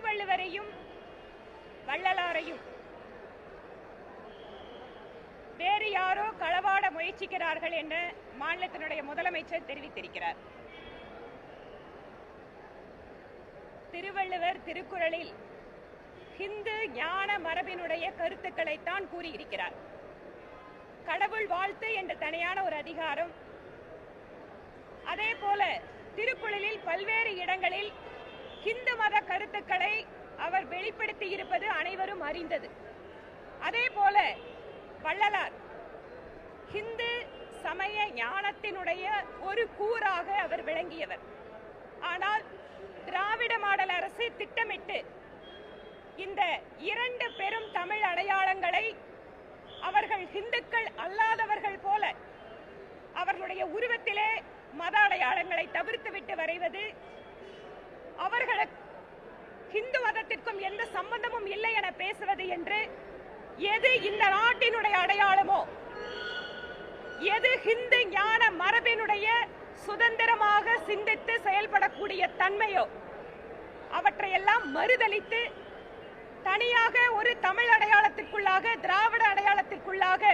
திருவள்ளுவரையும் வள்ளலாரையும். வேறு யாரோ களவாட முயற்சிக்கிறார்கள் என்று மாநிலத்தினுடைய முதலமைச்சர் தெரிவித்திருக்கிறார். திருவள்ளுவர் திருக்குறளில் ஹிந்து ஞான மரபினுடைய கருத்துக்களைத்தான் கூறியிருக்கிறார். கடவுள் வாழ்த்து என்ற தனியான ஒரு அதிகாரம். அதே போல திருக்குறளில் பல்வேறு இடங்களில் ஹிந்து மத கருத்துக்களை அவர் வெளிப்படுத்தி இருப்பது அனைவரும் அறிந்தது. அதே போல வள்ளலார் ஹிந்து சமய ஞானத்தினுடைய ஒரு கூறாக அவர் விளங்கியவர். ஆனால் திராவிட மாடல் அரசு திட்டமிட்டு இந்த இரண்டு பெரும் தமிழ் அடையாளங்களை அவர்கள் ஹிந்துக்கள் அல்லாதவர்கள் போல அவர்களுடைய உருவத்திலே மத அடையாளங்களை தவிர்த்துவிட்டு வரைவது அவர்களுக்கு ஹிந்து மதத்திற்கும் எந்த சம்பந்தமும் இல்லை என பேசுவது என்று எது இந்த நாட்டினுடைய அடையாளமோ? எது ஹிந்து ஞான மரபினுடைய சுதந்திரமாக சிந்தித்து செயல்படக்கூடிய தன்மையோ? அவற்றையெல்லாம் மறுதலித்து தனியாக ஒரு தமிழ் அடையாளத்திற்குள்ளாக திராவிட அடையாளத்திற்குள்ளாக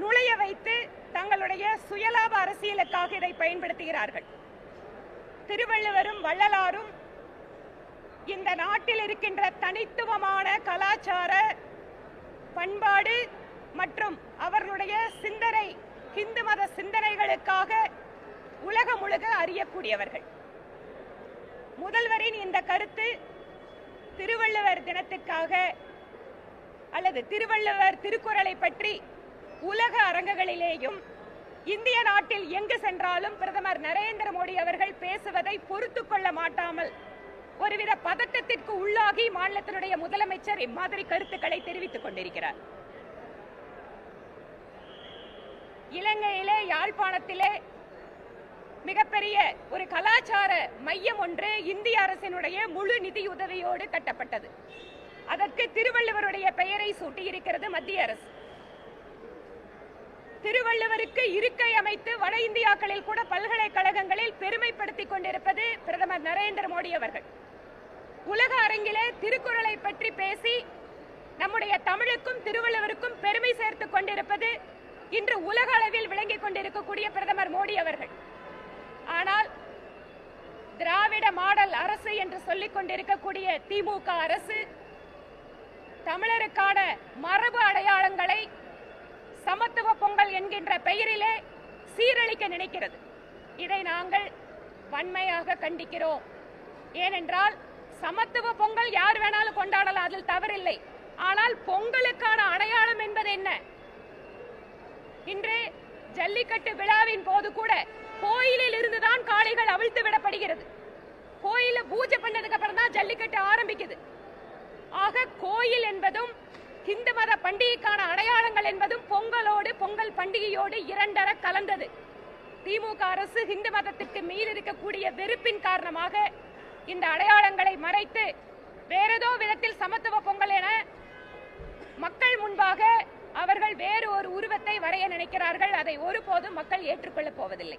நுழைய வைத்து தங்களுடைய சுயலாப அரசியலுக்காக இதை பயன்படுத்துகிறார்கள். திருவள்ளுவரும் வள்ளலாரும் இந்த நாட்டில் இருக்கின்ற தனித்துவமான கலாச்சார பண்பாடு மற்றும் அவர்களுடைய சிந்தனை இந்து மத சிந்தனைகளுக்காக உலகம் முழுக அறியக்கூடியவர்கள். முதல்வரின் இந்த கருத்து திருவள்ளுவர் தினத்திற்காக அல்லது திருவள்ளுவர் திருக்குறளை பற்றி உலக அரங்குகளிலேயும் இந்திய நாட்டில் எங்கு சென்றாலும் பிரதமர் நரேந்திர மோடி அவர்கள் பேசுவதை பொறுத்து கொள்ள மாட்டாமல் ஒருவித பதட்டத்திற்கு உள்ளாகி மாநிலத்தினுடைய முதலமைச்சர் இம்மாதிரி கருத்துக்களை தெரிவித்துக் கொண்டிருக்கிறார். இலங்கையிலே யாழ்ப்பாணத்திலே மிகப்பெரிய ஒரு கலாச்சார மையம் ஒன்று இந்திய அரசினுடைய முழு நிதியுதவியோடு கட்டப்பட்டது. அதற்கு திருவள்ளுவருடைய பெயரை சூட்டியிருக்கிறது மத்திய அரசு. திருவள்ளுவருக்கு இருக்கை அமைத்து வட இந்தியாக்களில் கூட பல்கலைக்கழகங்களில் பெருமைப்படுத்திக் கொண்டிருப்பது பிரதமர் நரேந்திர மோடி அவர்கள். உலக அரங்கிலே திருக்குறளை பற்றி பேசி நம்முடைய தமிழுக்கும் திருவள்ளுவருக்கும் பெருமை சேர்த்துக் கொண்டிருப்பது இன்று உலக அளவில் விளங்கிக் கொண்டிருக்கக்கூடிய பிரதமர் மோடி அவர்கள். ஆனால் திராவிட மாடல் அரசு என்று சொல்லிக் கொண்டிருக்கக்கூடிய திமுக அரசு தமிழருக்கான மரபு அடையாளங்களை சமத்துவ பொங்கல் என்கின்ற பெயரிலே சீரழிக்க நினைக்கிறது. இதை நாங்கள் வன்மையாக கண்டிக்கிறோம். ஏனென்றால் சமத்துவ பொங்கல் யார் வேணாலும் கொண்டாடலாம் அதில் தவறில்லை. ஆனால் பொங்கலுக்கான அடையாளம் என்பது என்ன? இன்று ஜல்லிக்கட்டு விழாவின் போது கூட கோயிலில் இருந்துதான் காளைகள் அவிழ்த்து விடப்படுகிறது. கோயில பூஜை பண்ணதுக்கு அப்புறம் தான் ஜல்லிக்கட்டு ஆரம்பிக்குது. ஆக கோயில் என்பதும் இந்து மத பண்டிகைக்கான என்பதும் பொங்கலோடு பொங்கல் பண்டிகையோடு இரண்டர கலந்தது. திமுக அரசு இந்து மதத்திற்கு மீது இருக்கக்கூடிய வெறுப்பின் காரணமாக இந்த அடையாளங்களை மறைத்து வேறேதோ விதத்தில் சமத்துவ பொங்கல் என மக்கள் முன்பாக அவர்கள் வேறு ஒரு உருவத்தை வரைய நினைக்கிறார்கள். அதை ஒருபோதும் மக்கள் ஏற்றுக்கொள்ளப் போவதில்லை.